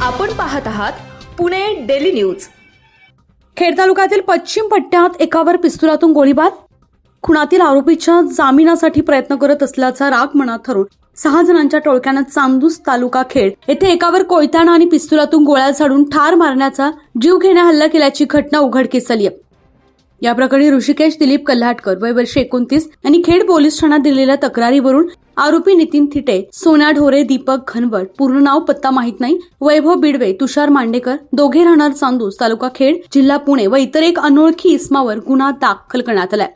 आपण पाहत आहात पुणे डेली न्यूज. खेड तालुक्यातील पश्चिम पट्ट्यात एकावर पिस्तुलातून गोळीबार? खुणातील आरोपीच्या जामिनासाठी प्रयत्न करत असल्याचा राग मनात ठरून सहा जणांच्या टोळक्यानं चांदूस तालुका खेड येथे एकावर कोयताना आणि पिस्तुलातून गोळ्या झाडून ठार मारण्याचा जीव घेण्या हल्ला केल्याची घटना उघडकीस आली आहे. या प्रकरणी ऋषिकेश दिलीप कल्हाटकर वय वर्ष एकोणतीस यांनी खेड पोलीस ठाण्यात दिलेल्या तक्रारीवरून आरोपी नितीन थिटे सोन्या ढोरे दीपक घनवट पूर्ण नाव पत्ता माहीत नाही वैभव बिडवे तुषार मांडेकर दोघे राहणार चांदूस तालुका खेड जिल्हा पुणे व इतर एक अनोळखी इस्मावर गुन्हा दाखल करण्यात आलाय.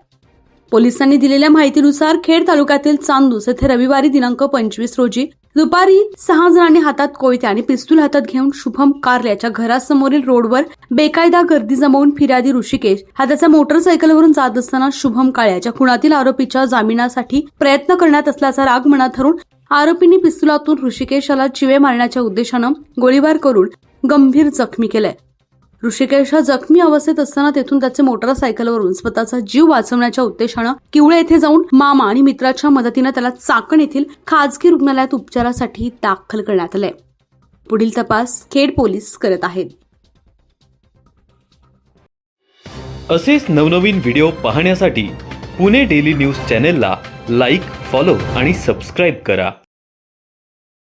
पोलिसांनी दिलेल्या माहितीनुसार खेड तालुक्यातील चांदूस येथे रविवारी दिनांक पंचवीस रोजी दुपारी सहा जणांनी हातात कोयते आणि पिस्तूल हातात घेऊन शुभम कारल्याच्या घरासमोरील रोडवर बेकायदा गर्दी जमवून फिर्यादी ऋषिकेश. हा त्याच्या मोटरसायकलवरून जात असताना शुभम काळ्याच्या खुणातील आरोपीच्या जामिनासाठी प्रयत्न करण्यात असल्याचा राग मनात धरून आरोपींनी पिस्तुलातून ऋषिकेशाला चिवे मारण्याच्या उद्देशानं गोळीबार करून गंभीर जखमी केलंय. ऋषिकेश हा जखमी अवस्थेत असताना तेथून त्याचे मोटारसायकलवरून स्वतःचा जीव वाचवण्याच्या उद्देशानं किवळे येथे जाऊन मामा आणि मित्राच्या मदतीनं त्याला चाकण येथील खाजगी रुग्णालयात उपचारासाठी दाखल करण्यात आलंय. पुढील तपास खेड पोलीस करत आहेत. असेच नवनवीन व्हिडिओ पाहण्यासाठी पुणे डेली न्यूज चॅनेलला लाईक फॉलो आणि सबस्क्राईब करा.